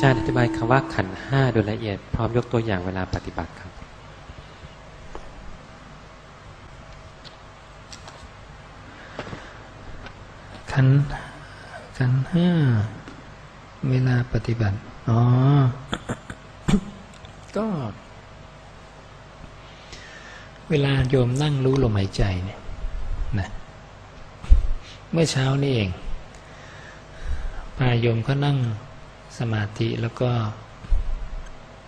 จารย์อธิบายคำว่าขันห้าโดยละเอียด พร้อมยกตัวอย่างเวลาปฏิบัติครับ ขันขันห้าเวลาปฏิบัติ อ๋อ ก็ เวลาโยมนั่งรู้ลมหายใจเนี่ยนะเมื่อเช้านี่เองพาโยมก็นั่ง สมาธิแล้วก็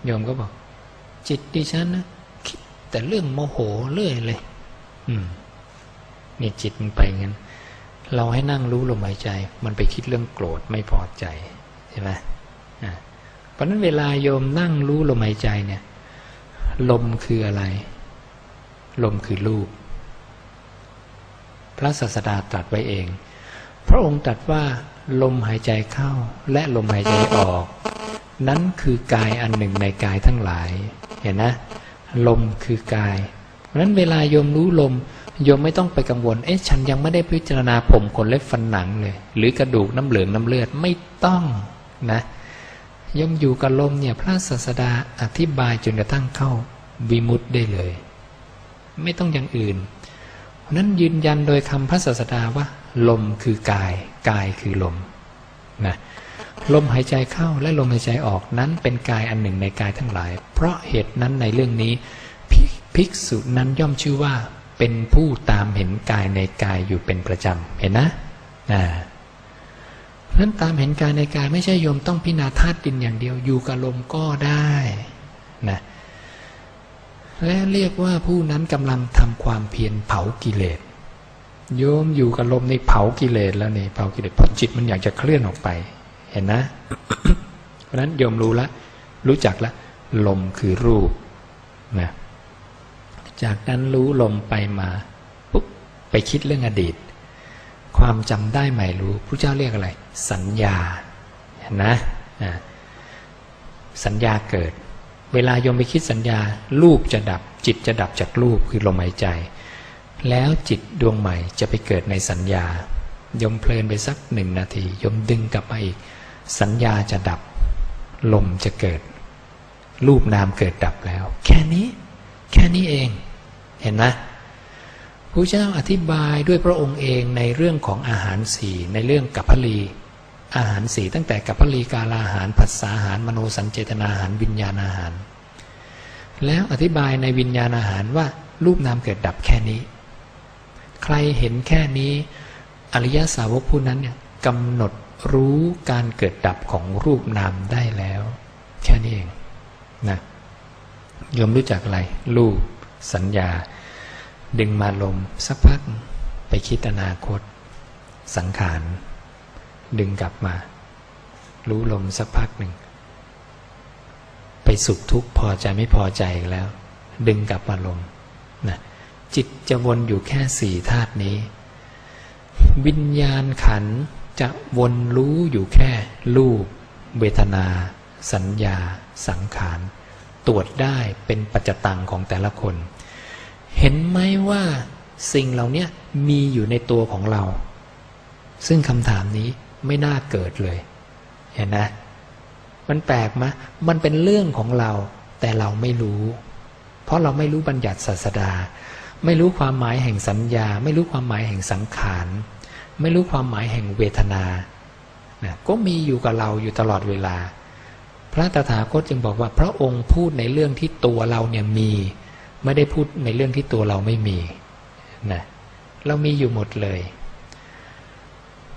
โยมก็บอก จิตดิฉันนะคิดแต่เรื่องโมโหเรื่อยเลย อืมนี่จิตมันไปงั้น เราให้นั่งรู้ลมหายใจ มันไปคิดเรื่องโกรธไม่พอใจใช่ไหมอ่าเพราะนั้นเวลาโยมนั่งรู้ลมหายใจเนี่ย ลมคืออะไร ลมคือรูป พระศาสดาตรัสไว้เอง พระองค์ตรัสว่า ลมหายใจเข้าและลมหายใจออก นั้นคือกายอันหนึ่งในกายทั้งหลาย เห็นนะ ลมคือกายเพราะนั้นเวลาโยมรู้ลมโยมไม่ต้องไปกังวล เอ๊ะฉันยังไม่ได้พิจารณาผมขนเล็บฟันหนังเลย หรือกระดูกน้ำเหลืองน้ำเลือดไม่ต้องนะโยมอยู่กับลมเนี่ยพระศาสดาอธิบายจนกระทั่งเข้าวิมุตได้เลย ไม่ต้องอย่างอื่น เพราะนั้นยืนยันโดยคำพระศาสดาว่า ลมคือกาย กายคือลมนะลมหายใจเข้าและลมหายใจออกนั้นเป็นกายอันหนึ่งในกายทั้งหลาย เพราะเหตุนั้นในเรื่องนี้ภิภิกษุนั้นย่อมชื่อว่าเป็นผู้ตามเห็นกายในกายอยู่เป็นประจำเห็นนะอ่าเพราะฉะนั้นตามเห็นกายในกายไม่ใช่โยมต้องพิจารณาธาตุดินอย่างเดียวอยู่กับลมก็ได้นะและเรียกว่าผู้นั้นกำลังทำความเพียรเผากิเลส โยมอยู่กับลมในเผากิเลสแล้วนี่เผากิเลสเพราะจิตมันอยากจะเคลื่อนออกไป เห็นนะ เพราะนั้นโยมรู้ละ รู้จักละ ลมคือรูปนะจากนั้นรู้ลมไปมาปุ๊บไปคิดเรื่องอดีต ความจำได้ใหม่รู้พระเจ้าเรียกอะไร สัญญาเห็นนะอ่าสัญญาเกิด เวลาโยมไปคิดสัญญา รูปจะดับ จิตจะดับจากรูปคือลมหายใจ แล้วจิตดวงใหม่จะไปเกิดในสัญญายมเพลินไปสักหนึ่งนาทียมดึงกลับมาอีก สัญญาจะดับ ลมจะเกิด รูปนามเกิดดับแล้ว แค่นี้ แค่นี้เอง เห็นไหมพระเจ้าอธิบายด้วยพระองค์เองในเรื่องของอาหารสี่ในเรื่องกัปพลีอาหารสี่ตั้งแต่กัปพลีกาลาอาหารผัสสาอาหาร มโนสัญเจตนาอาหารวิญญาณอาหาร แล้วอธิบายในวิญญาณอาหารว่ารูปนามเกิดดับแค่นี้ ใครเห็นแค่นี้ อริยสาวกผู้นั้นเนี่ยกำหนดรู้การเกิดดับของรูปนามได้แล้ว แค่นี้เองนะยมรู้จักอะไร รูป สัญญา ดึงมาลมสักพัก ไปคิดอนาคต สังขาร ดึงกลับมา รู้ลมสักพักหนึ่ง ไปสุขทุกข์พอใจไม่พอใจอีกแล้ว ดึงกลับมาลมนะ จิตจะวนอยู่แค่สี่ธาตุนี้ วิญญาณขันจะวนรู้อยู่แค่รูป เวทนา สัญญา สังขาร ตรวจได้เป็นปัจจตังของแต่ละคน เห็นไหมว่าสิ่งเหล่านี้มีอยู่ในตัวของเรา ซึ่งคำถามนี้ไม่น่าเกิดเลย เห็นนะ มันแปลกไหมมันเป็นเรื่องของเรา แต่เราไม่รู้ เพราะเราไม่รู้บัญญัติศาสดา ไม่รู้ความหมายแห่งสัญญา ไม่รู้ความหมายแห่งสังขาร ไม่รู้ความหมายแห่งเวทนานะก็มีอยู่กับเราอยู่ตลอดเวลา พระตถาคตจึงบอกว่าพระองค์พูดในเรื่องที่ตัวเราเนี่ยมี ไม่ได้พูดในเรื่องที่ตัวเราไม่มีนะเรามีอยู่หมดเลย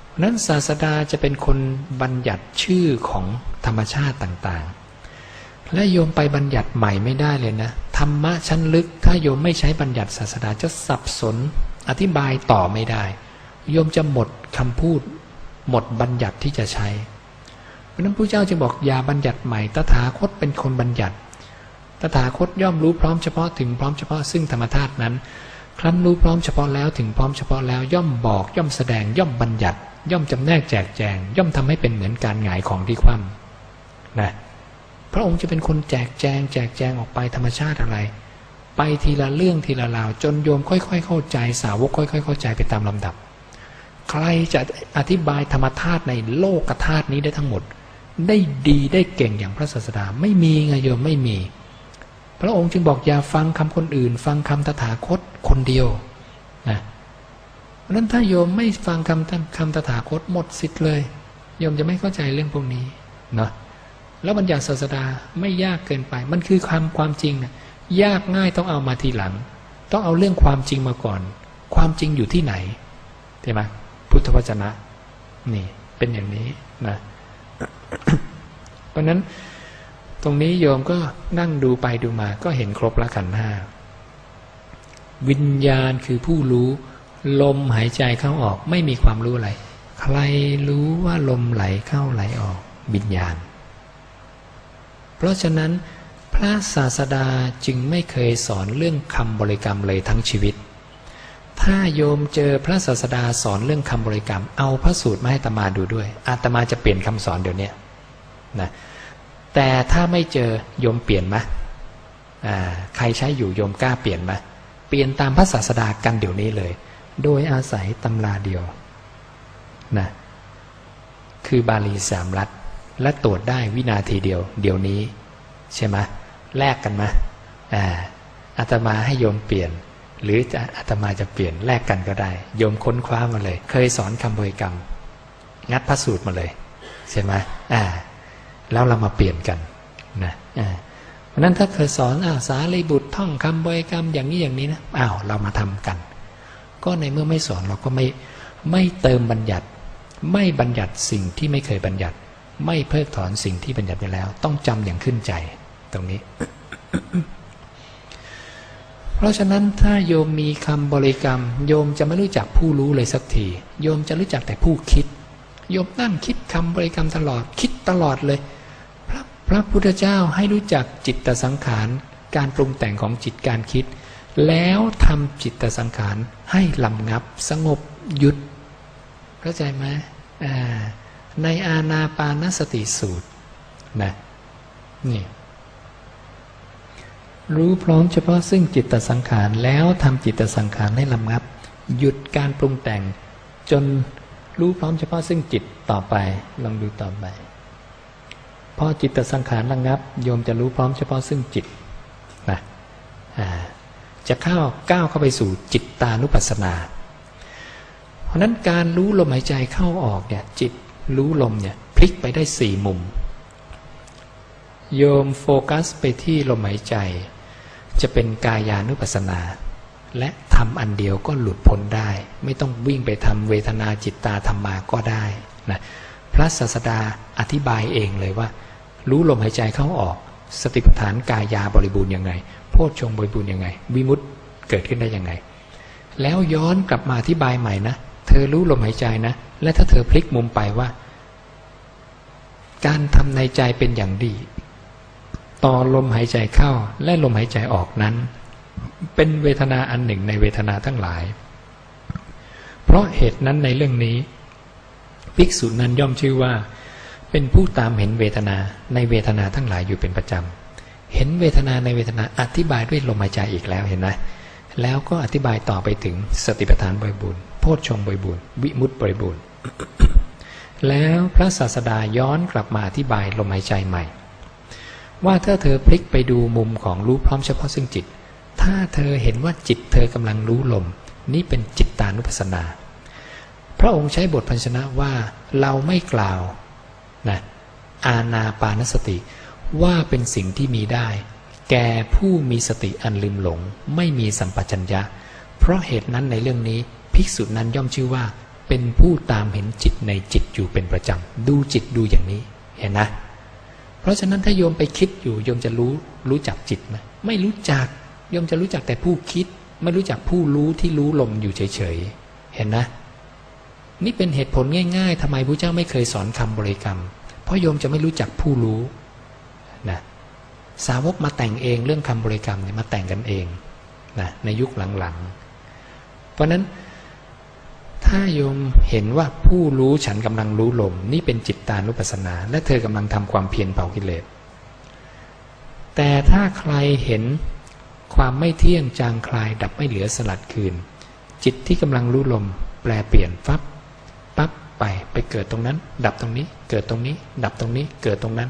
เพราะนั้นศาสดาจะเป็นคนบัญญัติชื่อของธรรมชาติต่างๆ และโยมไปบัญญัติใหม่ไม่ได้เลยนะ รรมะชั้นลึก ถ้าโยมไม่ใช้บัญญัติศาสดาจะสับสน อธิบายต่อไม่ได้ โยมจะหมดคำพูด หมดบัญญัติที่จะใช้ เพราะนั้นพระเจ้าจึงบอกอย่าบัญญัติใหม่ตถาคตเป็นคนบัญญัติตถาคตย่อมรู้พร้อมเฉพาะถึงพร้อมเฉพาะซึ่งธรรมธาตุนั้น ครั้นรู้พร้อมเฉพาะแล้วถึงพร้อมเฉพาะแล้วย่อมบอกย่อมแสดงย่อมบัญญัติ ย่อมจำแนกแจกแจง ย่อมทำให้เป็นเหมือนการหงายของที่คว่ำนะ พระองค์จะเป็นคนแจกแจง แจกแจงออกไปธรรมชาติอะไร ไปทีละเรื่องทีละราว จนโยมค่อยๆ เข้าใจสาวกค่อย ๆ เข้าใจไปตามลำดับ ใครจะอธิบายธรรมธาตุในโลกธาตุนี้ได้ทั้งหมด ได้ดีได้เก่งอย่างพระศาสดาไม่มีไงโยมไม่มี พระองค์จึงบอกอย่าฟังคำคนอื่น ฟังคำตถาคตคนเดียวนะเพราะฉะนั้นถ้าโยมไม่ฟังคำคำตถาคตหมดสิทธิ์เลย โยมจะไม่เข้าใจเรื่องพวกนี้เนาะ แล้วบัญญัติศาสดาไม่ยากเกินไป มันคือความความจริงนะยากง่ายต้องเอามาทีหลัง ต้องเอาเรื่องความจริงมาก่อน ความจริงอยู่ที่ไหนใช่ไหมพุทธวจนะ นี่ เป็นอย่างนี้นะเพราะนั้นตรงนี้โยมก็นั่งดูไปดูมา ก็เห็นครบละขันห้าวิญญาณคือผู้รู้ ลมหายใจเข้าออก ไม่มีความรู้อะไร ใครรู้ว่าลมไหลเข้าไหลออก วิญญาณ เพราะฉะนั้นพระศาสดาจึงไม่เคยสอนเรื่องคำบริกรรมเลยทั้งชีวิต ถ้าโยมเจอพระศาสดาสอนเรื่องคำบริกรรม เอาพระสูตรมาให้ตมาดูด้วย อาตมาจะเปลี่ยนคำสอนเดี๋ยวนี้นะแต่ถ้าไม่เจอโยมเปลี่ยนไหมอ่าใครใช้อยู่โยมกล้าเปลี่ยนไหมเปลี่ยนตามพระศาสดากันเดี๋ยวนี้เลย โดยอาศัยตำราเดียวนะคือบาลีสามรัฐ และตรวจได้วินาทีเดียว เดี๋ยวนี้ ใช่ไหมแลกกันไหมอ่าอาตมาให้โยมเปลี่ยน หรือจะอาตมาจะเปลี่ยนแลกกันก็ได้ โยมค้นคว้ามาเลย เคยสอนคำบริกรรม งัดพระสูตรมาเลย ใช่ไหมอ่า แล้วเรามาเปลี่ยนกันนะอ่าเพราะนั้นถ้าเคยสอนอ้าวสารีบุตรท่องคำบริกรรมอย่างนี้อย่างนี้นะอ้าวเรามาทำกัน ก็ในเมื่อไม่สอนเราก็ไม่ไม่เติมบัญญัติ ไม่บัญญัติสิ่งที่ไม่เคยบัญญัติ ไม่เพิกถอนสิ่งที่บัญญัติไปแล้ว ต้องจำอย่างขึ้นใจตรงนี้ เพราะฉะนั้นถ้าโยมมีคำบริกรรม โยมจะไม่รู้จักผู้รู้เลยสักที โยมจะรู้จักแต่ผู้คิด โยมนั่งคิดคำบริกรรมตลอดคิดตลอดเลย พระพระพุทธเจ้าให้รู้จักจิตตสังขาร การปรุงแต่งของจิตการคิด แล้วทำจิตตสังขารให้ลำงับ สงบหยุด เข้าใจไหมอ่า ในอาณาปานสติสูตรนะนี่รู้พร้อมเฉพาะซึ่งจิตตสังขารแล้วทำจิตตสังขารให้ลำงับ หยุดการปรุงแต่ง จนรู้พร้อมเฉพาะซึ่งจิตต่อไปลองดูต่อไปพอจิตตสังขารระงับ โยมจะรู้พร้อมเฉพาะซึ่งจิตนะจะเข้าก้าวเข้าไปสู่จิตตานุปัสสนา เพราะนั้นการรู้ลมหายใจเข้าออกเนี่ยจิต รู้ลมเนี่ย พลิกไปได้สี่มุม โยมโฟกัสไปที่ลมหายใจ จะเป็นกายานุปัสสนา และทำอันเดียวก็หลุดพ้นได้ ไม่ต้องวิ่งไปทำเวทนาจิตตาธรรมาก็ได้นะพระศาสดาอธิบายเองเลยว่า รู้ลมหายใจเข้าออก สติปัฏฐานกายาบริบูรณ์ยังไงโพชฌงบริบูรณ์ยังไง วิมุตติเกิดขึ้นได้ยังไง แล้วย้อนกลับมาอธิบายใหม่นะ เธอรู้ลมหายใจนะ และถ้าเธอพลิกมุมไปว่า การทำในใจเป็นอย่างดี ต่อลมหายใจเข้าและลมหายใจออกนั้น เป็นเวทนาอันหนึ่งในเวทนาทั้งหลาย เพราะเหตุนั้นในเรื่องนี้ ภิกษุนั้นย่อมชื่อว่า เป็นผู้ตามเห็นเวทนาในเวทนาทั้งหลายอยู่เป็นประจำเห็นเวทนาในเวทนาอธิบายด้วยลมหายใจอีกแล้วเห็นไหมแล้วก็อธิบายต่อไปถึงสติปัฏฐานบริบูรณ์โพชฌงค์บริบูรณ์วิมุตติบริบูรณ์ แล้วพระศาสดาย้อนกลับมาอธิบายลมหายใจใหม่ ว่าถ้าเธอพลิกไปดูมุมของรู้พร้อมเฉพาะซึ่งจิต ถ้าเธอเห็นว่าจิตเธอกำลังรู้ลม นี่เป็นจิตตานุปัสสนา พระองค์ใช้บทพันชนะว่าเราไม่กล่าวนะอาณาปานสติ ว่าเป็นสิ่งที่มีได้ แก่ผู้มีสติอันลืมหลง ไม่มีสัมปชัญญะ เพราะเหตุนั้นในเรื่องนี้ ภิกษุนั้นย่อมชื่อว่า เป็นผู้ตามเห็นจิตในจิตอยู่เป็นประจำ ดูจิตดูอย่างนี้เห็นนะ เพราะฉะนั้นถ้าโยมไปคิดอยู่โยมจะรู้รู้จักจิตไหมไม่รู้จักโยมจะรู้จักแต่ผู้คิด ไม่รู้จักผู้รู้ที่รู้ลมอยู่เฉยๆเห็นนะ นี่เป็นเหตุผลง่ายๆทำไมพระเจ้าไม่เคยสอนคำบริกรรม เพราะโยมจะไม่รู้จักผู้รู้นะสาวกมาแต่งเองเรื่องคำบริกรรมเนี่ยมาแต่งกันเองนะในยุคหลังๆ เพราะฉะนั้น ถ้าโยมเห็นว่าผู้รู้ฉันกำลังรู้ลม นี่เป็นจิตตานุปัสสนา และเธอกำลังทำความเพียรเผากิเลส แต่ถ้าใครเห็นความไม่เที่ยงจางคลายดับไม่เหลือสลัดคืน จิตที่กำลังรู้ลม แปลเปลี่ยนฟับปั๊บไปไปเกิดตรงนั้น ดับตรงนี้ เกิดตรงนี้ ดับตรงนี้เกิดตรงนั้น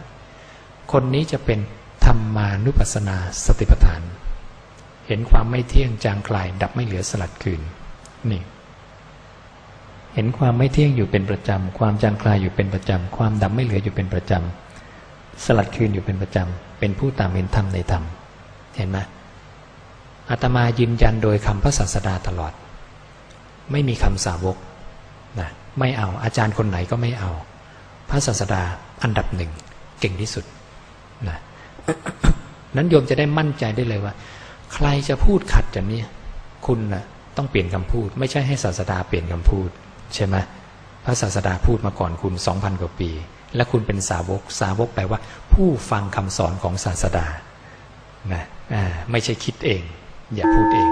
คนนี้จะเป็นธรรมานุปัสสนาสติปัฏฐาน เห็นความไม่เที่ยงจางคลาย ดับไม่เหลือสลัดคืนนี่ เห็นความไม่เที่ยงอยู่เป็นประจำ ความจางคลายอยู่เป็นประจำ ความดับไม่เหลืออยู่เป็นประจำ สลัดคืนอยู่เป็นประจำ เป็นผู้ตามเห็นธรรมในธรรม เห็นไหมอาตมายืนยันโดยคำพระศาสดาตลอด ไม่มีคำสาวกนะไม่เอาอาจารย์คนไหนก็ไม่เอา พระศาสดาอันดับหนึ่งเก่งที่สุดนะนั้นโยมจะได้มั่นใจได้เลยว่า ใครจะพูดขัดจากนี้คุณน่ะต้องเปลี่ยนคำพูด ไม่ใช่ให้ศาสดาเปลี่ยนคำพูด ใช่ไหมพระศาสดาพูดมาก่อนคุณสองพันกว่าปี และคุณเป็นสาวกสาวกแปลว่า ผู้ฟังคำสอนของศาสดานะไม่ใช่คิดเอง อย่าพูดเอง